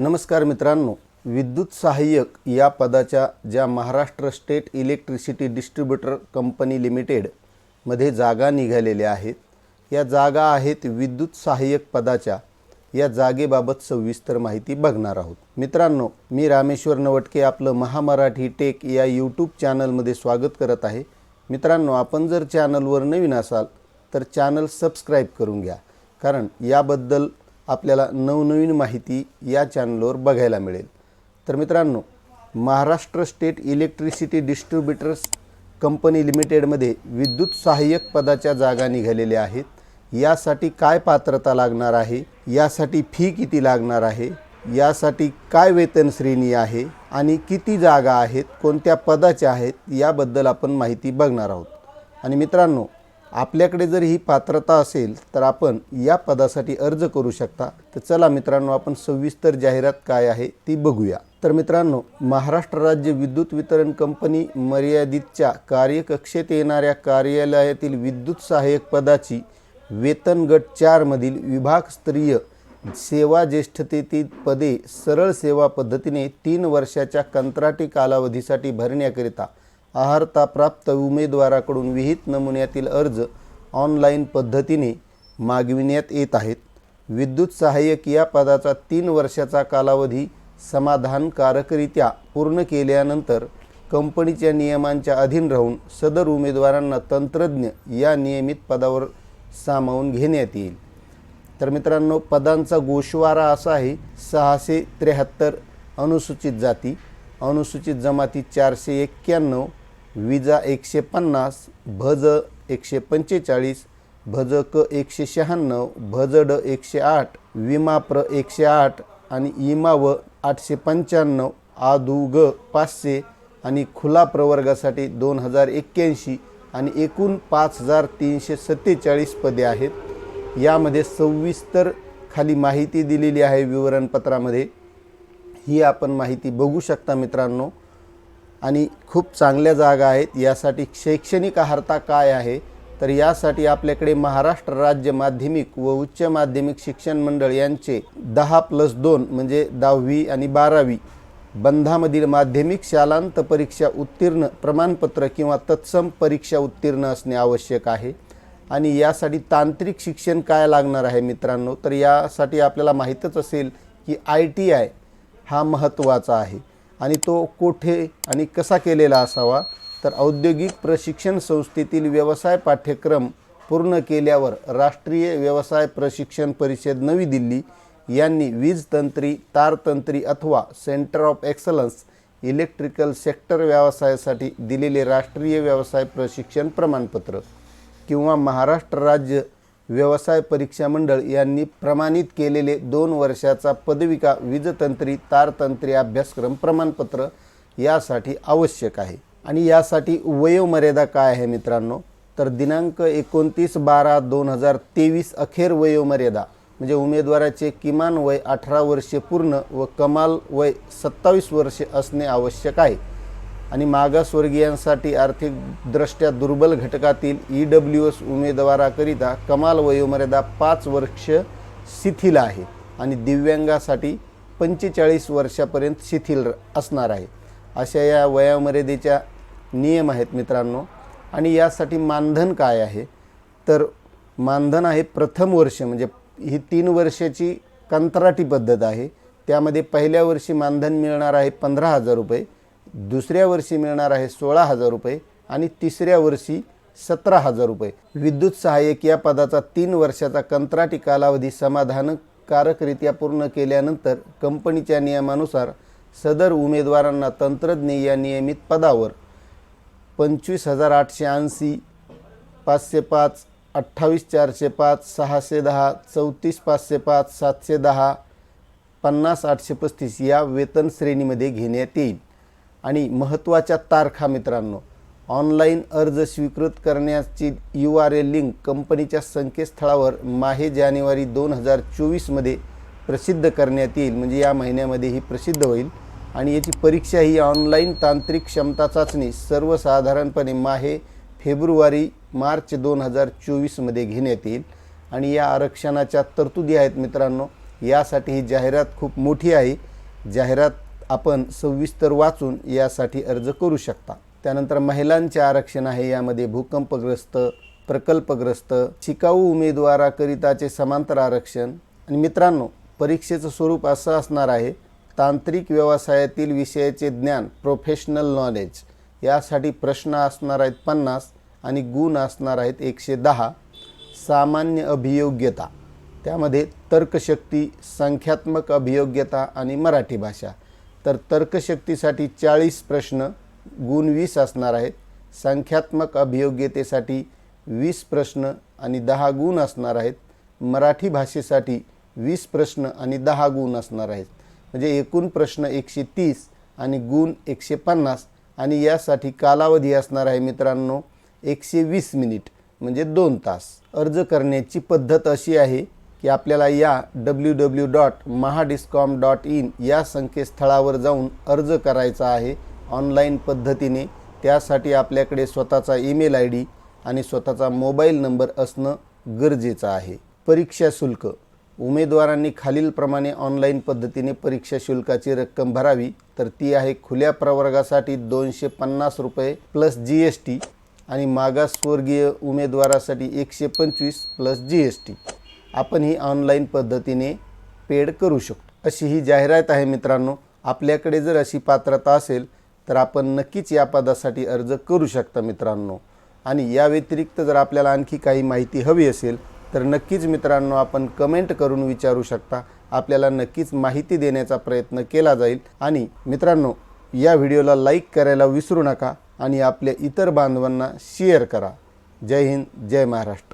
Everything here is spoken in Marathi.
नमस्कार मित्रांनो. विद्युत सहाय्यक या पदाच्या ज्या Maharashtra state electricity distributor company लिमिटेडमध्ये जागा निघालेल्या आहेत या जागा आहेत विद्युत सहाय्यक पदाच्या. या जागेबाबत सविस्तर माहिती बघणार आहोत. मित्रांनो मी रामेश्वर नवटके आपलं महामराठी टेक या यूट्यूब चॅनलमध्ये स्वागत करत आहे. मित्रांनो आपण जर चॅनलवर नवीन असाल तर चॅनल सबस्क्राईब करून घ्या. कारण याबद्दल आपल्याला नवनवीन माहिती या चॅनलवर बघायला मिळेल. तर मित्रांनो Maharashtra state electricity distributors company लिमिटेडमध्ये विद्युत सहाय्यक पदाच्या जागा निघालेल्या आहेत. यासाठी काय पात्रता लागणार आहे? यासाठी फी किती लागणार आहे? यासाठी काय वेतन श्रेणी आहे? आणि किती जागा आहेत? कोणत्या पदाच्या आहेत? याबद्दल आपण माहिती बघणार आहोत. आणि मित्रांनो आपल्याकडे जर ही पात्रता असेल तर आपण या पदासाठी अर्ज करू शकता. तर चला मित्रांनो आपण सविस्तर जाहिरात काय आहे ती बघूया. तर मित्रांनो महाराष्ट्र राज्य विद्युत वितरण कंपनी मर्यादितच्या कार्यकक्षेत येणाऱ्या कार्यालयातील विद्युत सहाय्यक पदाची वेतन गट चारमधील विभागस्तरीय सेवा ज्येष्ठतेतील पदे सरळ सेवा पद्धतीने तीन वर्षाच्या कंत्राटी कालावधीसाठी भरण्याकरिता आहारता प्राप्त उमेदवाराकडून विहित नमुन्यातील अर्ज ऑनलाईन पद्धतीने मागविण्यात येत आहेत. विद्युत सहाय्यक या पदाचा तीन वर्षाचा कालावधी समाधानकारकरित्या पूर्ण केल्यानंतर कंपनीच्या नियमांच्या अधीन राहून सदर उमेदवारांना तंत्रज्ञ या नियमित पदावर सामावून घेण्यात येईल. तर मित्रांनो पदांचा गोषवारा असा आहे सहाशे त्र्याहत्तर अनुसूचित जाती अनुसूचित जमाती चारशे एक्क्याण्णव विजा एकशे पन्नास भज एकशे पंचेचाळीस भज क एकशे शहाण्णव भज ड एकशे आठ विमाप्र एकशे आठ आणि इमा व आठशे पंच्याण्णव आदू ग पाचशे आणि खुला प्रवर्गासाठी दोन हजार एक्क्याऐंशी आणि एकूण पाच हजार तीनशे सत्तेचाळीस पदे आहेत. यामध्ये सविस्तर खाली माहिती दिलेली आहे विवरणपत्रामध्ये. ही आपण माहिती बघू शकता मित्रांनो. आणि खूप चांगल्या जागा आहेत. यासाठी शैक्षणिक अर्हता काय आहे? तर यासाठी आपल्याकडे महाराष्ट्र राज्य माध्यमिक व उच्च माध्यमिक शिक्षण मंडळ यांचे दहा प्लस दोन म्हणजे दहावी आणि बारावी बंधामधील माध्यमिक शालांत परीक्षा उत्तीर्ण प्रमाणपत्र किंवा तत्सम परीक्षा उत्तीर्ण असणे आवश्यक आहे. आणि यासाठी तांत्रिक शिक्षण काय लागणार आहे मित्रांनो? तर यासाठी आपल्याला माहीतच असेल की आय टी आय हा महत्त्वाचा आहे. आणि तो कोठे आणि कसा केलेला असावा तर औद्योगिक प्रशिक्षण संस्थेतील व्यवसाय पाठ्यक्रम पूर्ण केल्यावर राष्ट्रीय व्यवसाय प्रशिक्षण परिषद नवी दिल्ली यांनी वीज तंत्री तारतंत्री अथवा centre of excellence electrical sector व्यवसायासाठी दिलेले राष्ट्रीय व्यवसाय प्रशिक्षण प्रमाणपत्र किंवा महाराष्ट्र राज्य व्यवसाय परीक्षा मंडळ यांनी प्रमाणित केलेले दोन वर्षाचा पदविका वीजतंत्री तारतंत्री अभ्यासक्रम प्रमाणपत्र यासाठी आवश्यक आहे. आणि यासाठी वयोमर्यादा काय आहे मित्रांनो? तर दिनांक एकोणतीस बारा दोन हजार तेवीस अखेर वयोमर्यादा म्हणजे उमेदवाराचे किमान वय अठरा वर्षे पूर्ण व कमाल वय सत्तावीस वर्षे असणे आवश्यक आहे. आणि मागासवर्गीयांसाठी आर्थिकदृष्ट्या दुर्बल घटकातील ई डब्ल्यू एस उमेदवाराकरिता कमाल वयोमर्यादा पाच वर्ष शिथिल आहे आणि दिव्यांगासाठी पंचेचाळीस वर्षापर्यंत शिथिल असणार आहे. अशा या वयामर्यादेच्या नियम आहेत मित्रांनो. आणि यासाठी मानधन काय आहे? तर मानधन आहे प्रथम वर्ष म्हणजे ही तीन वर्षाची कंत्राटी पद्धत आहे. त्यामध्ये पहिल्या वर्षी मानधन मिळणार आहे पंधरा हजार रुपये दुसऱ्या वर्षी मिळणार आहे सोळा हजार रुपये आणि तिसऱ्या वर्षी सतरा हजार रुपये. विद्युत सहाय्यक या पदाचा तीन वर्षाचा कंत्राटी कालावधी समाधानकारकरित्या पूर्ण केल्यानंतर कंपनीच्या नियमानुसार सदर उमेदवारांना तंत्रज्ञ या नियमित पदावर पंचवीस हजार आठशे ऐंशी पाचशे पाच अठ्ठावीस चारशे पाच सहाशे दहा चौतीस पाचशे पाच सातशे दहा पन्नास आठशे पस्तीस या वेतन श्रेणीमध्ये घेण्यात येईल. आणि महत्त्वाच्या तारखा मित्रांनो ऑनलाईन अर्ज स्वीकृत करण्याची यू आर ए लिंक कंपनीच्या संकेतस्थळावर माहे जानेवारी दोन हजार चोवीसमध्ये प्रसिद्ध करण्यात येईल. म्हणजे या महिन्यामध्ये ही प्रसिद्ध होईल. आणि याची परीक्षा ही ऑनलाईन तांत्रिक क्षमता चाचणी सर्वसाधारणपणे माहे फेब्रुवारी मार्च दोन हजार चोवीसमध्ये घेण्यात येईल. आणि या आरक्षणाच्या तरतुदी आहेत मित्रांनो यासाठी ही जाहिरात खूप मोठी आहे. जाहिरात आपण सविस्तर वाचून यासाठी अर्ज करू शकता. त्यानंतर महिलांचे आरक्षण आहे यामध्ये भूकंपग्रस्त प्रकल्पग्रस्त शिकाऊ उमेदवाराकरिताचे समांतर आरक्षण. आणि मित्रांनो परीक्षेचं स्वरूप असं असणार आहे तांत्रिक व्यवसायातील विषयाचे ज्ञान प्रोफेशनल नॉलेज यासाठी प्रश्न असणार आहेत पन्नास आणि गुण असणार आहेत एकशे दहा. सामान्य अभियोग्यता त्यामध्ये तर्कशक्ती संख्यात्मक अभियोग्यता आणि मराठी भाषा. तर तर्कशक्तीसाठी चाळीस प्रश्न गुण वीस असणार आहेत. संख्यात्मक अभियोग्यतेसाठी वीस प्रश्न आणि दहा गुण असणार आहेत. मराठी भाषेसाठी वीस प्रश्न आणि दहा गुण असणार आहेत. म्हणजे एकूण प्रश्न एकशे तीस आणि गुण एकशे पन्नास आणि यासाठी कालावधी असणार आहे मित्रांनो एकशे वीस मिनिट म्हणजे दोन तास. अर्ज करण्याची पद्धत अशी आहे की आपल्याला या W W dot Mahadiscom dot in या संकेतस्थळावर जाऊन अर्ज करायचा आहे ऑनलाईन पद्धतीने. त्यासाठी आपल्याकडे स्वतःचा ईमेल आय डी आणि स्वतःचा मोबाईल नंबर असणं गरजेचं आहे. परीक्षा शुल्क. उमेदवारांनी खालीलप्रमाणे ऑनलाईन पद्धतीने परीक्षा शुल्काची रक्कम भरावी. तर ती आहे खुल्या प्रवर्गासाठी दोनशे पन्नास रुपये प्लस जी एस टी आणि मागासवर्गीय उमेदवारासाठी एकशे पंचवीस प्लस जी एस टी. आपण ही ऑनलाईन पद्धतीने पेड करू शकतो. अशी ही जाहिरात आहे मित्रांनो. आपल्याकडे जर अशी पात्रता असेल तर आपण नक्कीच या पदासाठी अर्ज करू शकता मित्रांनो. आणि या व्यतिरिक्त जर आपल्याला आणखी काही माहिती हवी असेल तर नक्कीच मित्रांनो आपण कमेंट करून विचारू शकता. आपल्याला नक्कीच माहिती देण्याचा प्रयत्न केला जाईल. आणि मित्रांनो या व्हिडिओला लाईक करायला विसरू नका आणि आपल्या इतर बांधवांना शेअर करा. जय हिंद जय महाराष्ट्र.